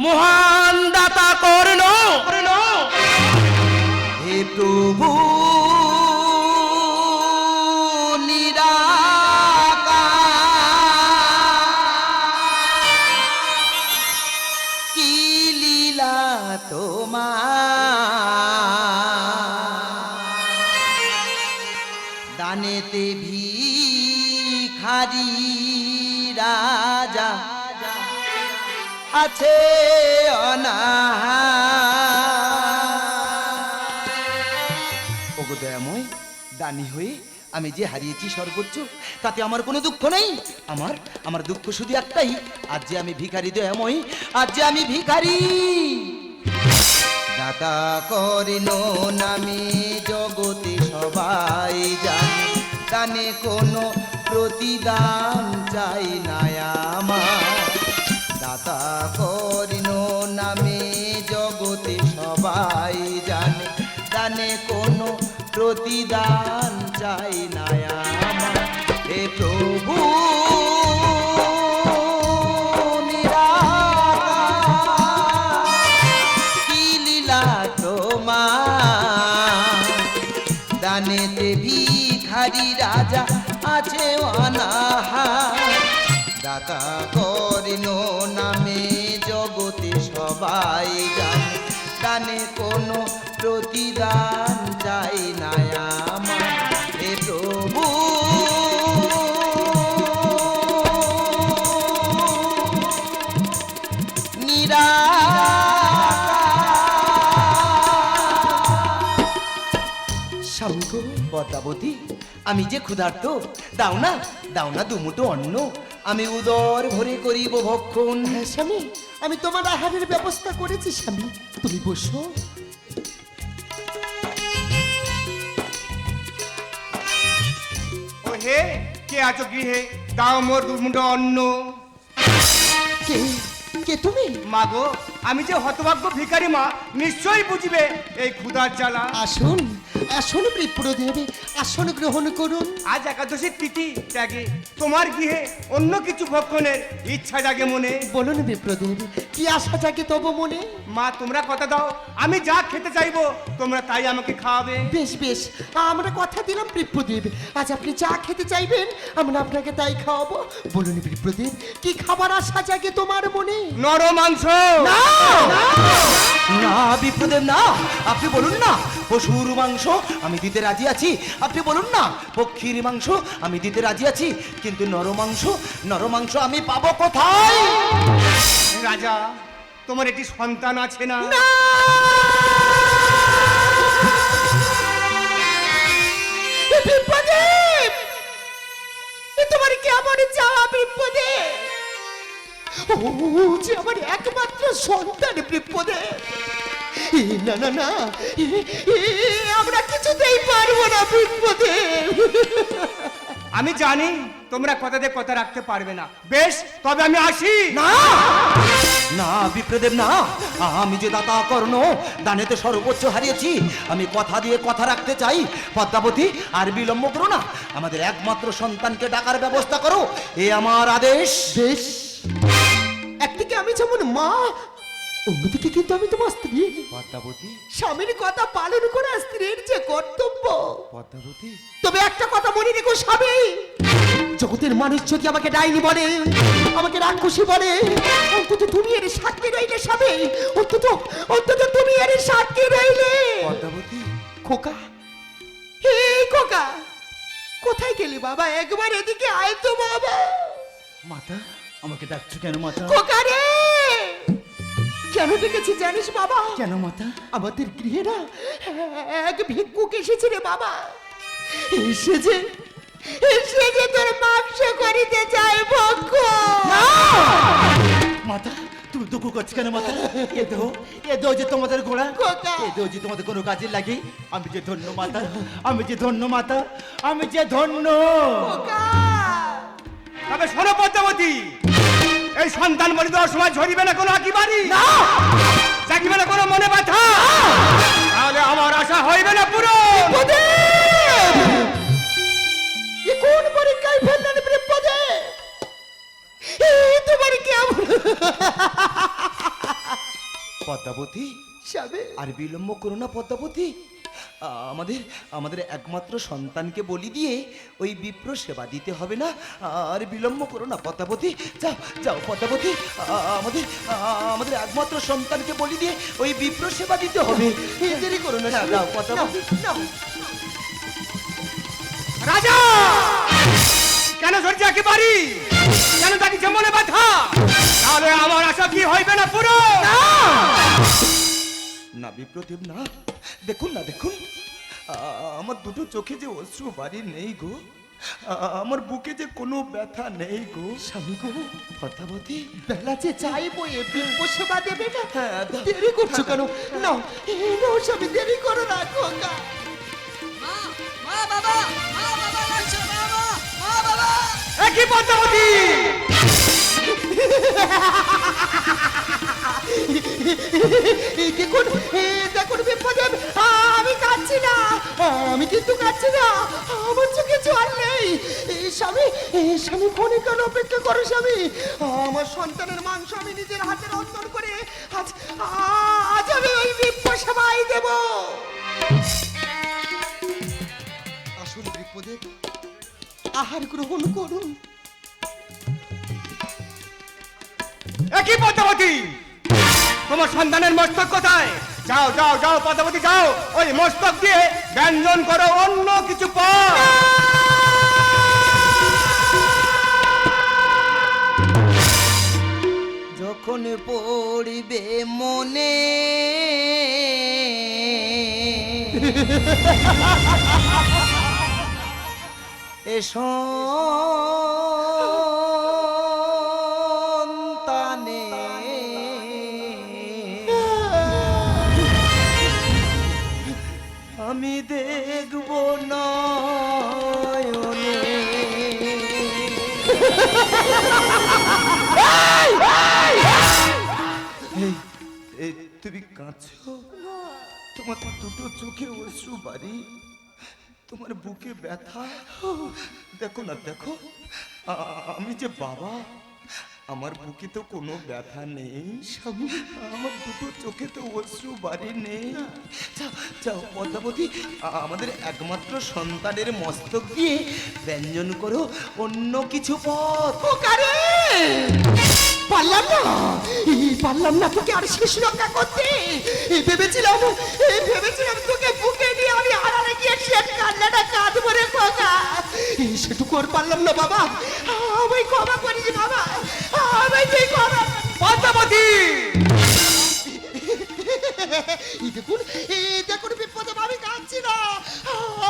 মহা আছে ওগো দয়াময়, দানি হয়ে আমি যে হারিয়েছি সর্বোচ্চ, তাতে আমার কোনো দুঃখ নেই। আমার আমার দুঃখ শুধু একটাই, আজ যে আমি ভিখারি দয়াময়, আজ যে আমি ভিখারি। দাতা করেন নামে জগতে সবাই জানে, দানে কোনো প্রতিদান চাই না আমার। দাতা করিন নামে জগতে সবাই জানে জানে কোনো প্রতিদান চাই না আমার। হে প্রভু দানেতে ভিখারি রাজা আছে অনাহা দাতা করিন নামে জগতে সবাই জানে দানে কোনো প্রতিদান চাই না নিরা আমি যে ক্ষুধার্ত, দাও না দাও না দুমুটো অন্ন। আমি উদর ভরে করিব ভক্ষণ। হ্যাঁ স্বামী আমি তোমার আহারের ব্যবস্থা করেছি স্বামী। তুমি বসো। ও হে কে আছো গৃহে? দাও মোর অন্ন। কে? কে তুমি? মাগো আমি যে হতভাগ্য ভিখারি মা নিশ্চয়ই বুঝবে এই ক্ষুধার জ্বালা। আসুন। আসুন বিপ্রদেব আসন গ্রহণ করুন। আজ একাদশীর তিথি ত্যাগে তোমার গৃহে অন্য কিছু ভক্ষণের ইচ্ছা জাগে মনে। বলুন বিপ্রদেব কি আশা জাগে তব মনে? মা তোমরা কথা দাও আমি যা খেতে চাইব তোমরা তাই আমাকে খাওয়াবে। বেশ বেশ আমরা কথা দিলাম বিপ্রদেব। আজ আপনি যা খেতে চাইবেন আমরা আপনাকে তাই খাওয়াবো। বলুন বিপ্রদেব কি খাবার আশা জাগে তোমার মনে? নর মাংস! না! বিপ্রদেব না। আপনি বলুন না পশুর মাংস আমি দিতে রাজি আছি। আপনি বলুন না পক্ষীর মাংস আমি দিতে রাজি আছি। কিন্তু নর মাংস নর মাংস আমি পাবো কোথায়? রাজা তোমার একটি সন্তান আছে না? বিপ্রদেব তোমার কেমন চাওয়া বিপ্রদেব ও যে আমার একমাত্র সন্তান বিপ্রদেব এ, না না না আমরা কিছুতেই পারব না বিপ্রদেব আমি জানি তোমরা কথাতে কথা রাখতে পারবে না। বেশ তবে আমি আসি। না! না বিপ্রদেব না। আমি যে দাতা কর্ণ দানেতে সর্বোচ্চ হারিয়েছি। আমি কথা দিয়ে কথা রাখতে চাই। পদ্মাবতী আর বিলম্ব করো না। আমাদের একমাত্র সন্তানকে ডাকার ব্যবস্থা করো। এ আমার আদেশ। বেশ। আমি যেমন মা অন্যদিকে কিন্তু আমি তোমার স্ত্রী। পদ্মাবতী। স্বামীর কথা পালন করা স্ত্রীর যে কর্তব্য। পদ্মাবতী। তবে একটা কথা মনে রেখো স্বামী জগতের মানুষ যদি আমাকে ডাইনি বলে আমাকে রাক্ষসী বলে অন্তত তুমি এর সাক্ষী রইলে স্বামী অন্তত অন্তত তুমি এর সাক্ষী রইলে। পদ্মাবতী। খোকা হে খোকা কোথায় গেলি বাবা? একবার এদিকে আয় তো বাবা। মাতা। আমাকে ডাকছো কেন মাতা? কোকারে কেন ডেকেছি জানিস বাবা? কেন মাতা? আমাদের গৃহে না এক ভিক্ষুক এসেছে রে বাবা। এসে যে এসে যে তোর মাংস করিতে চায় ভক্ষ। মাতা তুমি দুঃখ করছ কেন মাতা? এ দেহ এ দেহ যে তোমাদের খোকা। এ দেহ যে তোমাদের কোনো কাজে লাগে আমি যে ধন্য মাতা আমি যে ধন্য মাতা আমি যে ধন্য। তবে শোনো পদ্মাবতী! এই সন্তান বলি দেওয়ার সময় ঝরিবে না কোনো আঁকি বাড়ি জাগিবে না কোনো মনে ব্যথা? তাহলে আমার আশা হইবে না পুরো কোন পরীক্ষায় ফেললেন বিপ্রদেব? এ তোমার কেমন? পদ্মাবতী আর বিলম্ব করো না পদ্মাবতী। আমাদের আমাদের একমাত্র সন্তানকে বলি দিয়ে ওই বিপ্র সেবা দিতে হবে না। আর বিলম্ব করো না পদ্মাবতী যাও যাও পদ্মাবতী আ, আমাদের আমাদের একমাত্র সন্তানকে বলি দিয়ে ওই বিপ্র সেবা দিতে হবে। দেরি করো না যাও নাও। রাজা! কেন ধরছে একেবারে? কেন তাকে মনে ব্যথা তাহলে আমার আশা কি হইবে না পুরো? না বিপ্রদেব না। দেখুন না দেখুন। আমার দুটো চোখে যে অশ্রু বাড়ি নেই গো। আমার বুকে যে কোনো ব্যথা নেই গো। স্বামী গো পদ্মাবতী বেলা যে চাই বয়ে বিম্ব সেবা দেবে না। হ্যাঁ। দেরি করছ কেন? নাও এই নাও স্বামী দেরি করো না খোকা মা মা বাবা মা বাবা মা মা মা বাবা। একই পদ্মাবতী? দেখুন দেখুন আমি কাঁদছি না। আমি কিন্তু কাঁদছি না। আমার চোখে জল নেই। স্বামী স্বামী, ফোনে কেন অপেক্ষা করো, স্বামী? আমার সন্তানের মাংস আমি নিজের হাতে রন্ধন করে আজ আজ আমি ওই বিপ্প সেবাই দেব। আসুন বিপদেব আহার গ্রহণ করুন। একই পদ্মাবতী। তোমার সন্তানের মস্তক কোথায়? যাও যাও যাও, পদ্মাবতী, যাও। ওই মস্তক দিয়ে ব্যঞ্জন করো অন্য কিছু পর যখন পড়িবে মনে। এসো। তুমি কাঁদছো? তোমার দুটো চোখে অশ্রু বাড়ি। তোমার বুকে ব্যথা। দেখো না, দেখো। আমি যে বাবা আমার বুকে তো কোনো ব্যথা নেই। স্বামী আমার দুটো চোখে তো অশ্রু বাড়ি নেই। যাও পদ্মাবতী আমাদের একমাত্র সন্তানের মস্তক দিয়ে ব্যঞ্জন করো অন্য কিছু পথ পারলাম না। পারলাম না, তোকে আর শেষ রক্ষা করতে। ভেবেছিলাম ভেবেছিলাম তোকে বুকে নিয়ে আমি হারারে গিয়ে শেষ কান্নাটা কাঁদবো রে পোকা এই সেটুকু আর পারলাম না, বাবা। আমায় ক্ষমা করিস, বাবা। পদ্মাবতী। দেখুন দেখুন বিপদে আমি কাঁদছি না।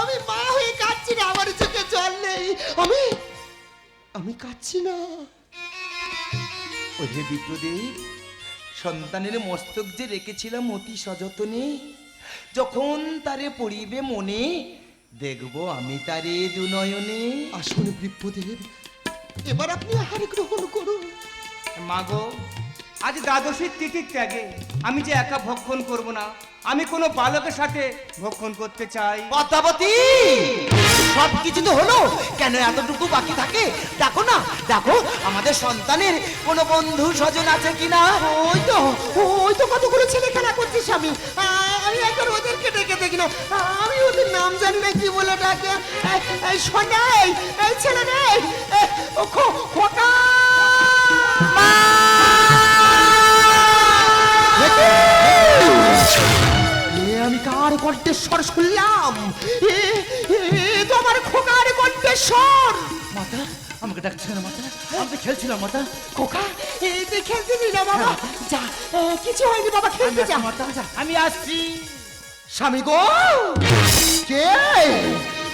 আমি মা হয়ে কাঁদছি না আমার চোখে জল নেই। আমি আমি কাঁদছি না। ওহে বিপ্রদেব সন্তানের মস্তক যে রেখেছিলাম অতি সযতনে যখন তারে পড়িবে মনে দেখব আমি তারে দুনয়নে। আসুন বিপ্রদেব এবার আপনি আহার গ্রহণ করুন। মাগো আজ দ্বাদশীর তিথির ত্যাগে আমি যে একা ভক্ষণ করব না আমি কোনো বালকের সাথে ভক্ষণ করতে চাই। পদ্মাবতী! সব কিছু তো হলো কেন এতটুকু বাকি থাকে? দেখো না দেখো আমাদের সন্তানের কোনো বন্ধু স্বজন আছে কিনা? ওই তো ওই তো কতগুলো ছেলে খেলা করছিস আমি আমি একবার ওদেরকে ডেকে দেখি না। আমি ওদের নাম জানি না কি বলে ডাকে? সোনাই এই ছেলে নেই ও খো- খোকা! আমি কার কণ্ঠেশ্বর শুনলাম? এ এ তো আমার খোকার কণ্ঠেশ্বর মাতা আমাকে ডাকছিল না মাতা? আমি তো খেলছিলাম মাতা। খোকা এই তুই খেলতে নি বাবা? যা এ, কিছু হয়নি বাবা খেলতে যা। আমি আসছি। স্বামী গো! কে?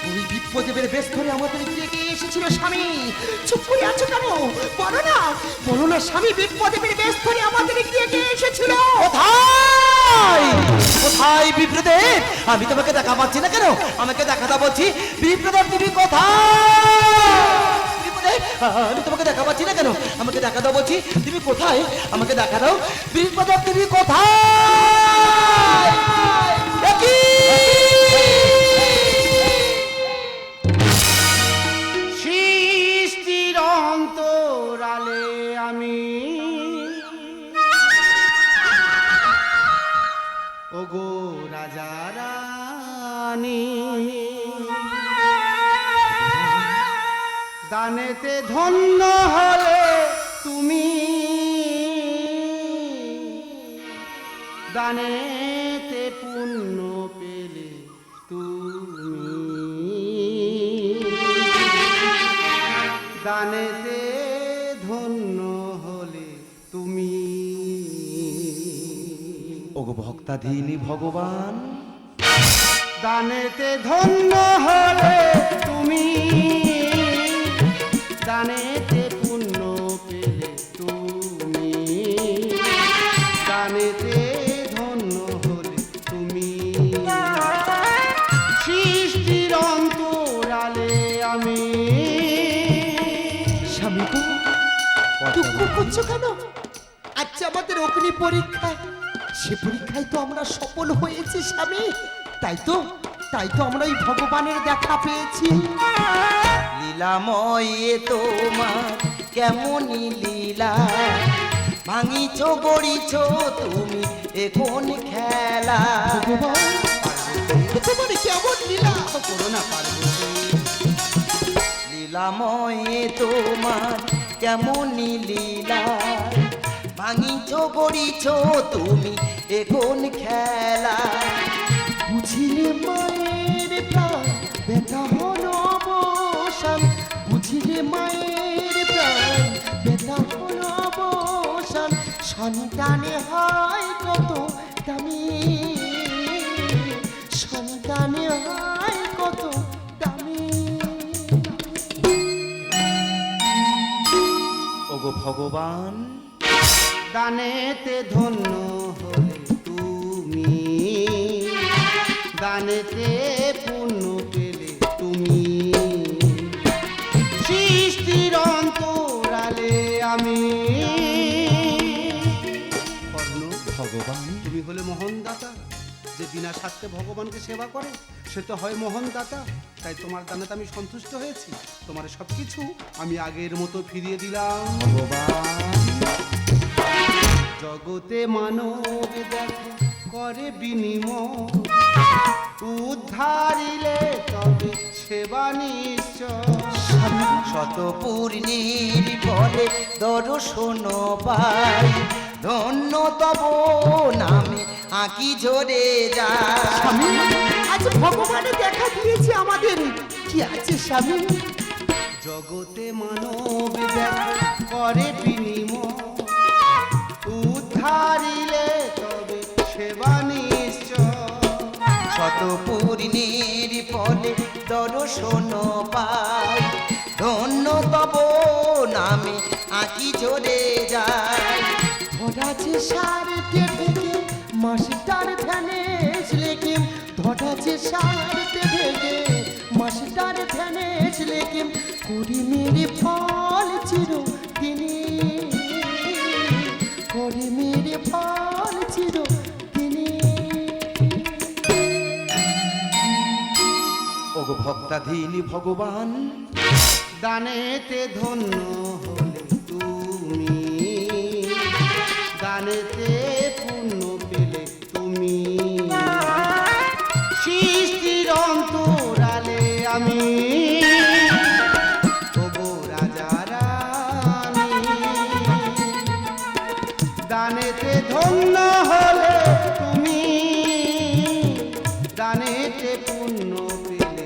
ওই বিপ্রদেবের বেশ ধরে আমাদের গিয়ে এসেছিল স্বামী? চুপ করে আছো কেন? বলো না। বলো না স্বামী বিপ্রদেবের বেশ ধরে আমাদের গিয়ে গিয়ে এসেছিল? কোথায়? কোথায় বিপ্রদেব আমি তোমাকে দেখা পাচ্ছি না কেন? আমাকে দেখা দাও বলছি বিপ্রদেব তুমি কোথায়? আমি তোমাকে দেখা পাচ্ছি না কেন? আমাকে দেখা দাও বলছি, তুমি কোথায়? আমাকে দেখা দাও। বিপ্রদেব তুমি কোথায়? ওগো রাজা রানী। দানেতে ধন্য হলে তুমি। দানেতে ওগো ভক্তাধীনী ভগবান। দানেতে ধন্য হলে তুমি দানেতে পুণ্য পেলে তুমি দানেতে ধন্য হলে তুমি। সৃষ্টির অন্তরালে আমি। স্বামী দুঃখ করছ কেন? আচ্ছা আমাদের অগ্নি পরীক্ষায় সে পরীক্ষায় তো আমরা সফল হয়েছি স্বামী। তাই তো তাই তো আমরা ওই ভগবানের দেখা পেয়েছি। লীলাময় তোমার কেমনই লীলা? ভাঙিছ গড়িছ তুমি এখন খেলা? তোমার কেমন লীলা? করো না পারব লীলাময় তোমার কেমনই লীলা? ভাঙিছ, গড়িছ তুমি এখন খেলা। বুঝিলে মায়ের প্রাণ ব্যথা হলো অবসান। বুঝিলে মায়ের প্রাণ ব্যথা হলো অবসান। সন্তানে হয় কত দামি। সন্তানে হয় কত দামি। ওগো ভগবান। দানেতে ধন্য হলে তুমি। দানেতে পূর্ণ পেলে তুমি। সৃষ্টির অন্তরালে আমি। কর্ণ ভগবান। তুমি হলে মোহন দাতা যে বিনা স্বার্থে ভগবানকে সেবা করে, সে তো হয় মোহন দাতা তাই তোমার দানাতে আমি সন্তুষ্ট হয়েছি। তোমার সব কিছু আমি আগের মতো ফিরিয়ে দিলাম। ভগবান। জগতে মানব দেখো করে বিনিময়। উদ্ধারিলে তবে সেবা নিশ্চয়। শত পূর্ণির পরে দর্শন পাই ধন্য তব নামে আঁকি ঝরে যায়। স্বামী আজ ভগবানে দেখা দিয়েছে আমাদের। কি আছে স্বামী? জগতে মানব দেখো করে বিনিময়। উদ্ধারিলে তবে সেবা নিশ্চয়। শত পূর্ণির পরে দর্শন পাই। ধন্য তব নামে আঁকি ঝরে যায় ধরাছে সারতে ভেগে মাস্টার ভ্যানেস লেকিম ধরাছে সারতে ভক্তাধীনী ভগবান। দানেতে ধন্য হলে তুমি। দানেতে পুণ্য পেলে তুমি। সৃষ্টির অন্তরালে আমি। দানেতে ধন্য হলে তুমি। দানেতে পুণ্য পেলে